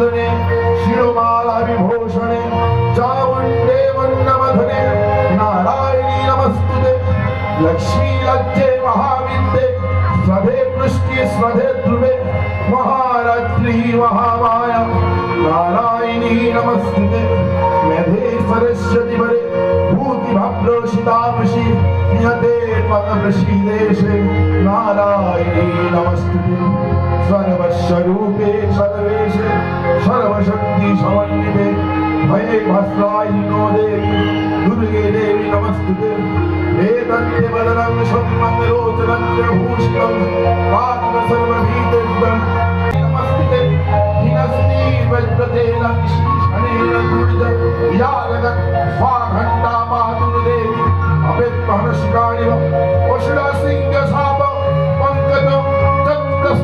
कृष्णाकरवदने शिरोमाला विभूषणे चामुण्डे वन्नमधने नारायणी नमस्तुते लक्ष्मी लज्जे महाविद्ये स्वधे पृष्ठे स्वधे ध्रुवे महारात्रि महामाया नारायणी नमस्तुते मेधे सरस्वती वरे भूति भद्रोषितामषि नियते पदप्रसीदेशे नारायणी नमस्तुते सर्वस्य रूपे सर्वेशे सर्वशक्ति समन्वे भये भस्रायिनो देवी दुर्गे देवी नमस्ते एतन्ते बदनं सम्मं लोचनं च भूषणं पात्र सर्वभीतेभ्यं नमस्ते हिनस्ति वज्रते लक्ष्मी शनेन दुर्ज यारगत स्वाघण्टा माधुर देवी अभित महर्षिकारिव उष्णा सिंह साप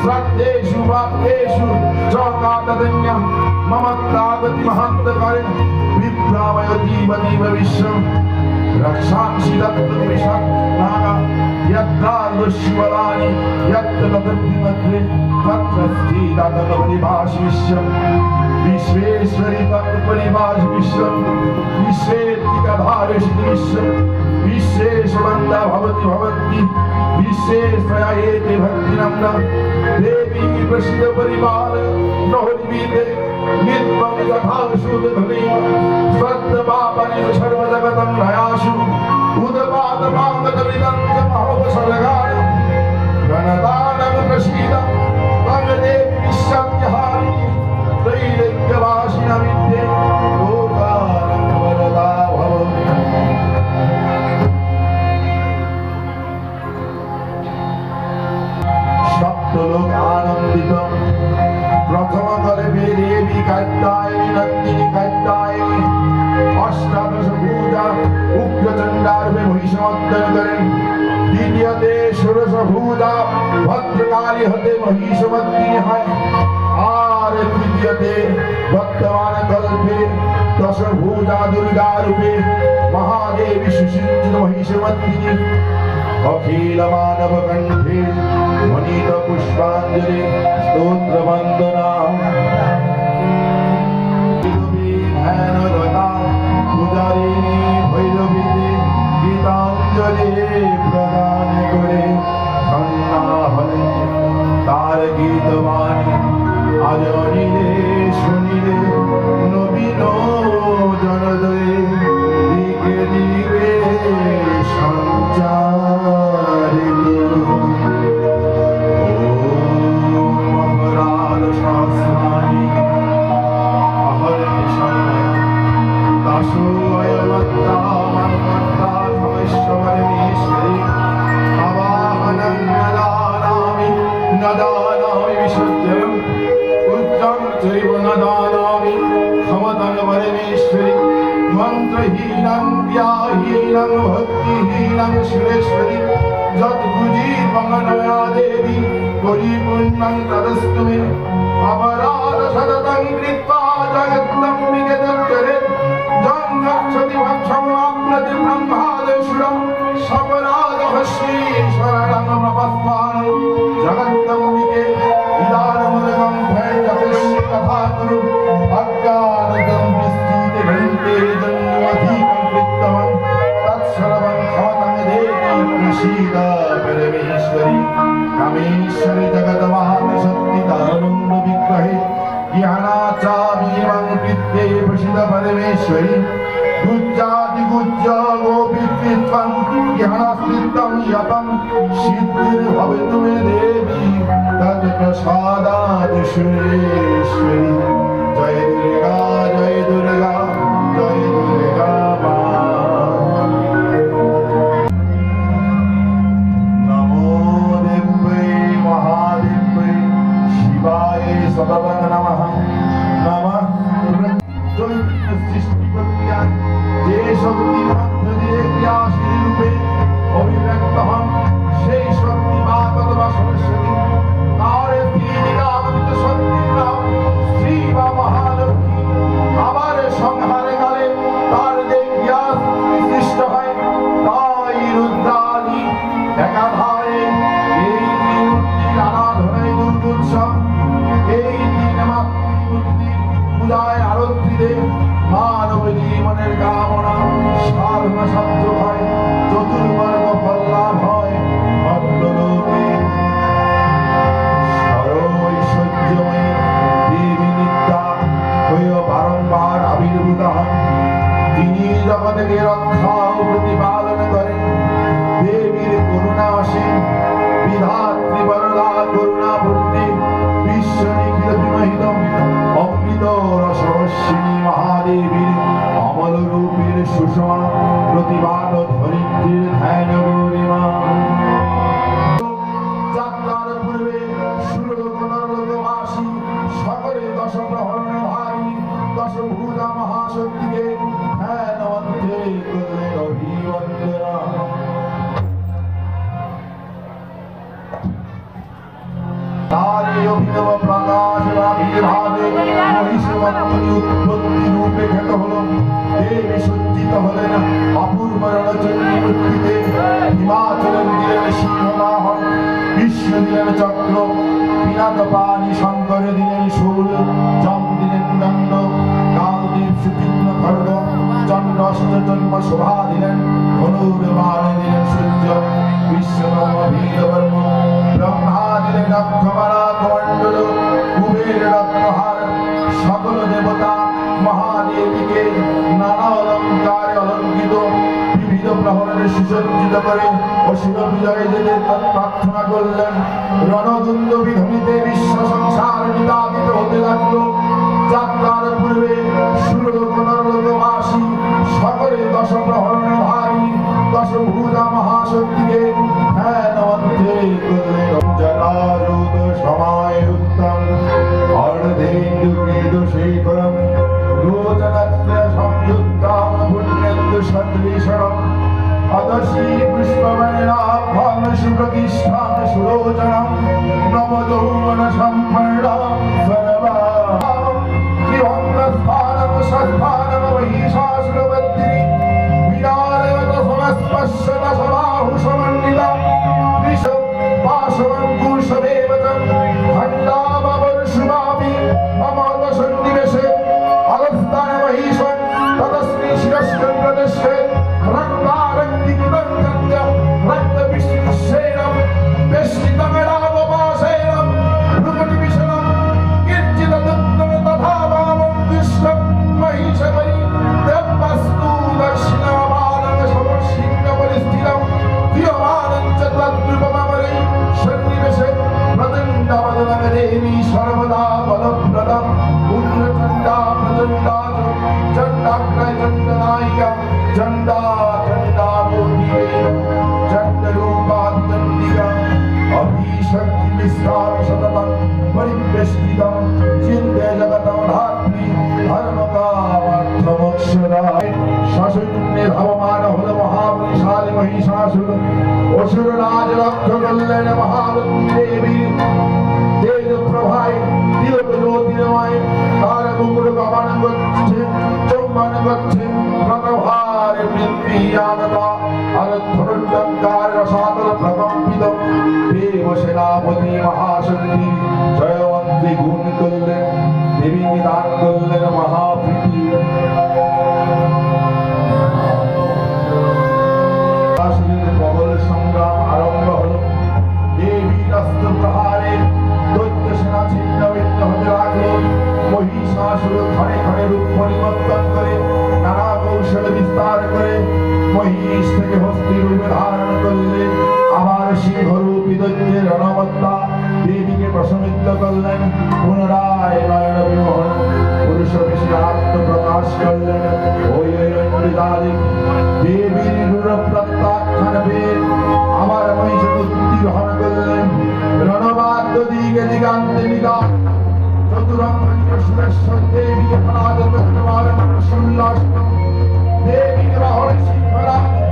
श्रद्धेषु वाक्येषु चौकातदन्य मम प्रागति महान्तकारे विभ्रामय जीवतीव विश्वम् रक्षांसि दत्तनिमिषात् नागा यत्रादुष्वलानि यत्र तदग्निमध्ये तत्र स्थिततमपरिभाषि विश्वम् विश्वेश्वरि तत्परिभाषि विश्वम् विश्वेत्तिकधारिषि विश्वम् विश्वेश्वरन्दा भवति भवन्ति دیش پریو شیل منوپشان اس মন্ত্রহীনং, ব্যাহীনং, ভক্তিহীনং সুরেশ্বরী যদ্ভুজীর্মনয়া দেবী পরিপূর্ণং তদস্তু মে অপরাধ সততং কৃত্বা জগত্তম্বিকে তত্তরে জং গচ্ছতি ভক্ষমাপ্নতি ব্রহ্মাদশুরম সপরাধ হস্মী শরণং প্রপস্থান জগত্তম্বিকে ইদানমরগম ভয়জপস্য তথা কুরু অজ্ঞানদম सीता परमेश्वरी कामेश्वरी जगतमहाशक्तिता आनंद विग्रहे ज्ञानाचा विमं कृत्ये प्रसिद्ध परमेश्वरी गुज्जाति गुज्जा गोपित्वं ज्ञानस्तितं यतं सिद्धिर् भवितु मे देवी तत्प्रसादादि श्रेष्ठी जय दुर्गा जय दुर्गा তারই অভিনব প্রকাশ আবির্ভাবে মহিষমন্ত্রী উৎপত্তি রূপে খ্যাত হল। দেবী সজ্জিত হলেন অপূর্ব রণচণ্ডী মূর্তিতে। হিমাচলের দিলেন সিংহবাহন বিশ্ব দিলেন চক্র পিনাক পানি শঙ্করে দিলেন সুর জম দিলেন দণ্ড, কালদীপ সুতীর্ণ খড়গ, চন্দ্র শোভা দিলেন, ধনুর বাণে দিলেন সূর্য, বিশ্বকর্ম বীরবর্ম ব্রহ্মা দিলেন কুবের দেবতা মহাদেবীকে নানা অলঙ্কারে অলঙ্কিত, বিবিধ প্রহরণে করে অসুর বিজয় যেতে প্রার্থনা করলেন। রণদুন্দ নিদাবিত হতে লাগল। যাত্রার পূর্বে সুরলোক নরলোকবাসী प्रतभार पृथ्वीयानता अनधुरुण्डङ्कार रसातल प्रकम्पितं भीमसेनापति महाशक्ति जयवन्ति गुण कल्ले देवी निदान कल्ले महा মুগ্ধ করলেন, পুনরায় নয়নবিমোহন পুরুষ কৃষ্ণ আত্মপ্রকাশ করলেন, ওই ঐরণ্যদারি দেবীর রূঢ় প্রত্যাখ্যান বেদ আমার মহিষকে উদ্দীহন করলেন। রণবাদ্য দিকে দিগান্তে নিদান। চতুরঙ্গ সুরেশ্বর দেবীকে পরাজিত করবার উল্লাস দেবীকে বাহনে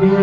দিয়ে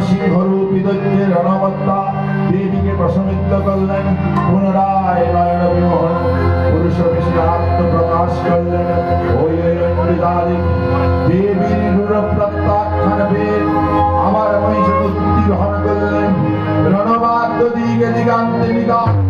সিংহরূপিদৈত্যে রণবত্তা দেবীকে প্রশমিত করলেন পুনরায় নয়ন বিমোহন পুরুষ বেশি আত্মপ্রকাশ করলেন ওই ঐরণ্যদারি দেবীর প্রত্যাখ্যান পেয়ে আমার মহিষকে উদ্দীহন করলেন রণবাদ্য দিকে দিগান্তে নিদান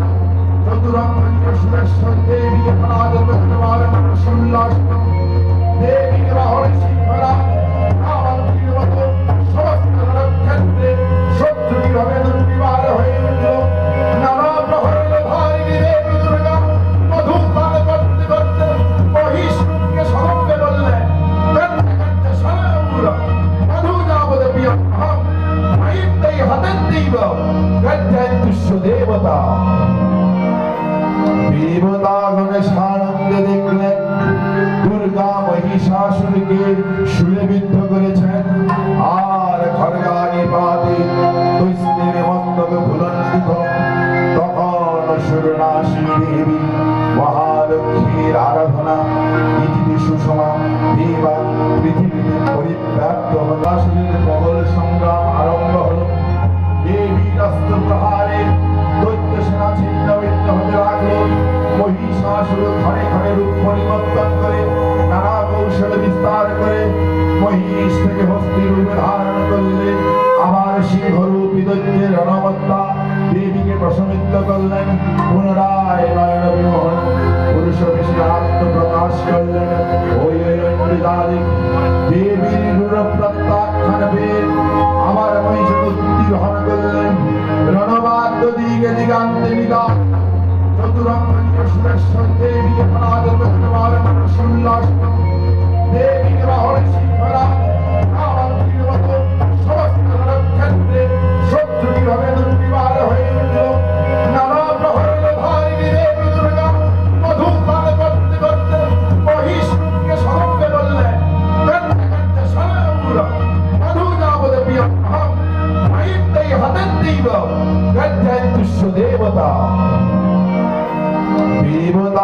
বিশ্ব দেবতা। দেবতাগণ সানন্দে দেখলেন দুর্গা মহিষাসুরকে শুলে বিদ্ধ করেছেন। সিংহরূপী দৈত্যের রণবত্তা দেবীকে প্রশমিত করলেন। পুনরায় নয়ন বিমোহন পুরুষ বিষ্ণাত্ম প্রকাশ করলেন। ওই ঐন্দ্রিদাদি দেবীর নূর প্রত্যাখ্যান পেয়ে আমার মহিষক উদ্দীহন করলেন। রণবাদ্য দিকে দিগান্তে নিদা চতুরঙ্গী সুরেশ্বর দেবীকে পরাজিত করতে দেবতা দেবতাগণ সানন্দে